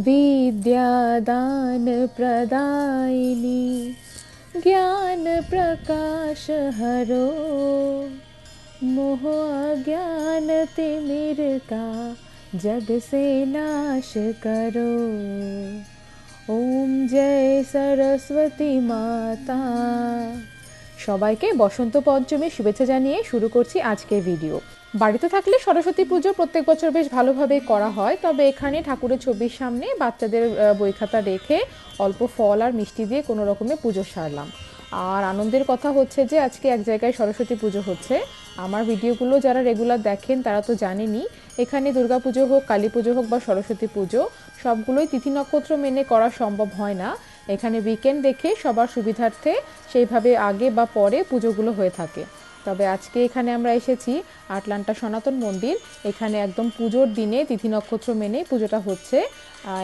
विद्यादानप्रदायिनी ज्ञानप्रकाशहरो मोह अज्ञान हरो मोहज्ञानमिर्का जग से नाश करो ॐ जय सरस्वती माता। সবাইকে বসন্ত পঞ্চমীর শুভেচ্ছা জানিয়ে শুরু করছি আজকের ভিডিও। বাড়িতে থাকলে সরস্বতী পুজো প্রত্যেক বছর বেশ ভালোভাবে করা হয়, তবে এখানে ঠাকুরের ছবির সামনে বাচ্চাদের বই খাতা রেখে অল্প ফল আর মিষ্টি দিয়ে কোনো রকমে পুজো সারলাম। আর আনন্দের কথা হচ্ছে যে আজকে এক জায়গায় সরস্বতী পুজো হচ্ছে। আমার ভিডিওগুলো যারা রেগুলার দেখেন তারা তো জানেনই, এখানে দুর্গাপুজো হোক, কালী পুজো হোক বা সরস্বতী পুজো, সবগুলোই তিথি নক্ষত্র মেনে করা সম্ভব হয় না। এখানে উইকেন্ড দেখে সবার সুবিধার্থে সেইভাবে আগে বা পরে পুজোগুলো হয়ে থাকে। তবে আজকে এখানে আমরা এসেছি আটলান্টা সনাতন মন্দির। এখানে একদম পুজোর দিনে তিথি নক্ষত্র মেনে পুজোটা হচ্ছে।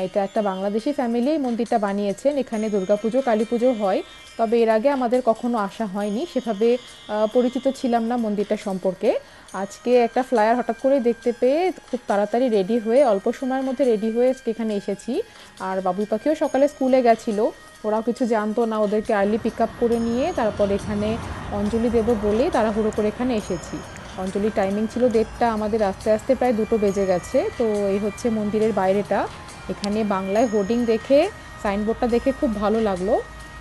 এটা একটা বাংলাদেশি ফ্যামিলি মন্দিরটা বানিয়েছেন। এখানে দুর্গাপুজো কালী পুজো হয়। তবে এর আগে আমাদের কখনো আসা হয়নি। সেভাবে পরিচিত ছিলাম না মন্দিরটা সম্পর্কে। আজকে একটা ফ্লায়ার হঠাৎ করে দেখতে পেয়ে খুব তাড়াতাড়ি রেডি হয়ে, অল্প সময়ের মধ্যে রেডি হয়ে এখানে এসেছি। আর বাবুই পাখিও সকালে স্কুলে গেছিল। ওরাও কিছু জানতো না, ওদেরকে আর্লি পিক আপ করে নিয়ে তারপর এখানে অঞ্জলি দেবো বলেই তাড়াহুড়ো করে এখানে এসেছি। অঞ্জলির টাইমিং ছিল দেড়টা, আমাদের আস্তে আস্তে প্রায় দুটো বেজে গেছে। তো এই হচ্ছে মন্দিরের বাইরেটা। এখানে বাংলায় হোর্ডিং দেখে সাইনবোর্ডটা দেখে খুব ভালো লাগল।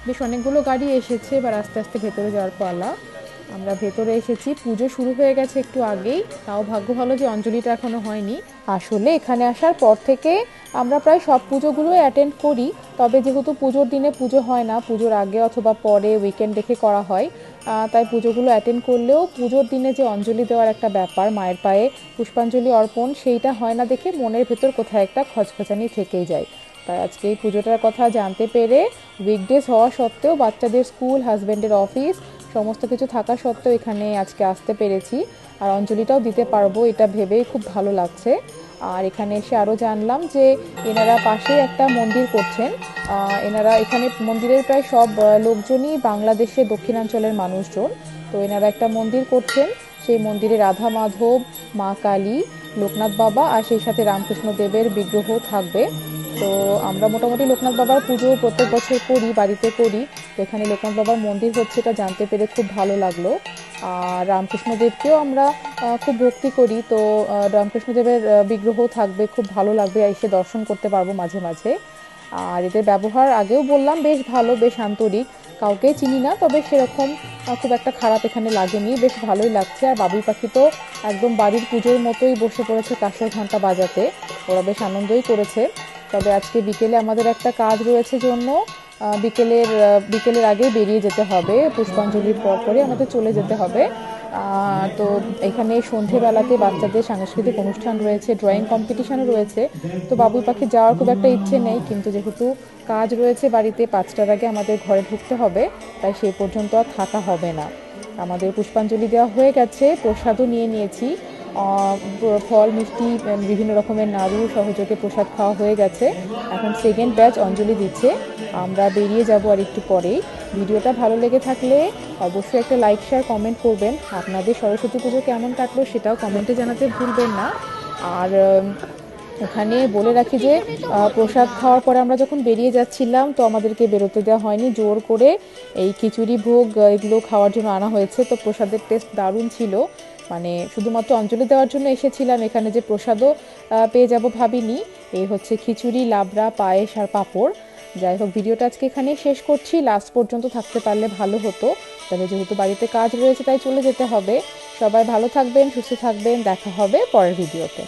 বেশ অনেকগুলো গাড়ি এসেছে, এবার আস্তে আস্তে ভেতরে যাওয়ার পালা। আমরা ভেতরে এসেছি। পুজো শুরু হয়ে গেছে একটু আগেই। তাও ভাগ্য ভালো যে অঞ্জলিটা এখনও হয়নি। আসলে এখানে আসার পর থেকে আমরা প্রায় সব পুজোগুলোই অ্যাটেন্ড করি। তবে যেহেতু পুজোর দিনে পুজো হয় না, পুজোর আগে অথবা পরে উইকেন্ড দেখে করা হয় তাই পুজোগুলো অ্যাটেন্ড করলেও পুজোর দিনে যে অঞ্জলি দেওয়ার একটা ব্যাপার, মায়ের পায়ে পুষ্পাঞ্জলি অর্পণ, সেইটা হয় না দেখে মনের ভেতর কোথায় একটা খচখচানি থেকেই যায়। তাই আজকে এই পুজোটার কথা জানতে পেরে উইকডেজ হওয়া সত্ত্বেও বাচ্চাদের স্কুল হাজব্যান্ডের অফিস সমস্ত কিছু থাকা সত্ত্বেও এখানে আজকে আসতে পেরেছি। আর অঞ্জলিটাও দিতে পারব, এটা ভেবেই খুব ভালো লাগছে। আর এখানে এসে আরও জানলাম যে এনারা পাশে একটা মন্দির করছেন। এনারা এখানে মন্দিরের প্রায় সব লোকজনই বাংলাদেশের দক্ষিণাঞ্চলের মানুষজন। তো এনারা একটা মন্দির করছেন, সেই মন্দিরে রাধা মাধব, মা কালী, লোকনাথ বাবা আর সেই সাথে রামকৃষ্ণ দেবের বিগ্রহ থাকবে। তো আমরা মোটামুটি লোকনাথ বাবার পুজো প্রত্যেক বছর করি, বাড়িতে করি। এখানে লোকনাথ বাবার মন্দির হচ্ছে, এটা জানতে পেরে খুব ভালো লাগল। আর রামকৃষ্ণদেবকেও আমরা খুব ভক্তি করি। তো রামকৃষ্ণদেবের বিগ্রহ থাকবে, খুব ভালো লাগবে। এসে দর্শন করতে পারব মাঝে মাঝে। আর এদের ব্যবহার আগেও বললাম, বেশ ভালো, বেশ আন্তরিক। কাউকে চিনি না, তবে সেরকম খুব একটা খারাপ এখানে লাগেনি। বেশ ভালোই লাগছে। আর বাবুই পাখি তো একদম বাড়ির পুজোর মতোই বসে পড়েছে কাশের ঘণ্টা বাজাতে। ওরা বেশ আনন্দই করেছে। তবে আজকে বিকেলে আমাদের একটা কাজ রয়েছে জন্য বিকেলের বিকেলের আগে বেরিয়ে যেতে হবে। পুষ্পাঞ্জলির পর পরে আমাদের চলে যেতে হবে। তো এখানে সন্ধেবেলাতে বাচ্চাদের সাংস্কৃতিক অনুষ্ঠান রয়েছে ড্রয়িং কম্পিটিশানও রয়েছে। তো বাবুই পাখি যাওয়ার খুব একটা ইচ্ছে নেই, কিন্তু যেহেতু কাজ রয়েছে বাড়িতে, পাঁচটার আগে আমাদের ঘরে ঢুকতে হবে, তাই সেই পর্যন্ত আর থাকা হবে না। আমাদের পুষ্পাঞ্জলি দেওয়া হয়ে গেছে, প্রসাদও নিয়ে নিয়েছি। ফল, মিষ্টি বিভিন্ন রকমের নাড়ু সহযোগে প্রসাদ খাওয়া হয়ে গেছে। এখন সেকেন্ড ব্যাচ অঞ্জলি দিচ্ছে। আমরা বেরিয়ে যাব আর একটু পরেই। ভিডিওটা ভালো লেগে থাকলে অবশ্যই একটা লাইক শেয়ার কমেন্ট করবেন। আপনাদের সরস্বতী পুজো কেমন কাটলো সেটাও কমেন্টে জানাতে ভুলবেন না। আর ওখানে বলে রাখি যে প্রসাদ খাওয়ার পরে আমরা যখন বেরিয়ে যাচ্ছিলাম, তো আমাদেরকে বেরোতে দেওয়া হয়নি। জোর করে এই খিচুড়ি ভোগ এগুলো খাওয়ার জন্য আনা হয়েছে। তো প্রসাদের টেস্ট দারুণ ছিল। মানে শুধুমাত্র অঞ্জলি দেওয়ার জন্য এসেছিলাম, এখানে যে প্রসাদও পেয়ে যাব ভাবিনি। এই হচ্ছে খিচুড়ি, লাবড়া, পায়েস আর পাঁপড়। যাই হোক, ভিডিওটা আজকে এখানেই শেষ করছি। লাস্ট পর্যন্ত থাকতে পারলে ভালো হতো। তবে যেহেতু বাড়িতে কাজ রয়েছে, তাই চলে যেতে হবে। সবাই ভালো থাকবেন, সুস্থ থাকবেন। দেখা হবে পরের ভিডিওতে।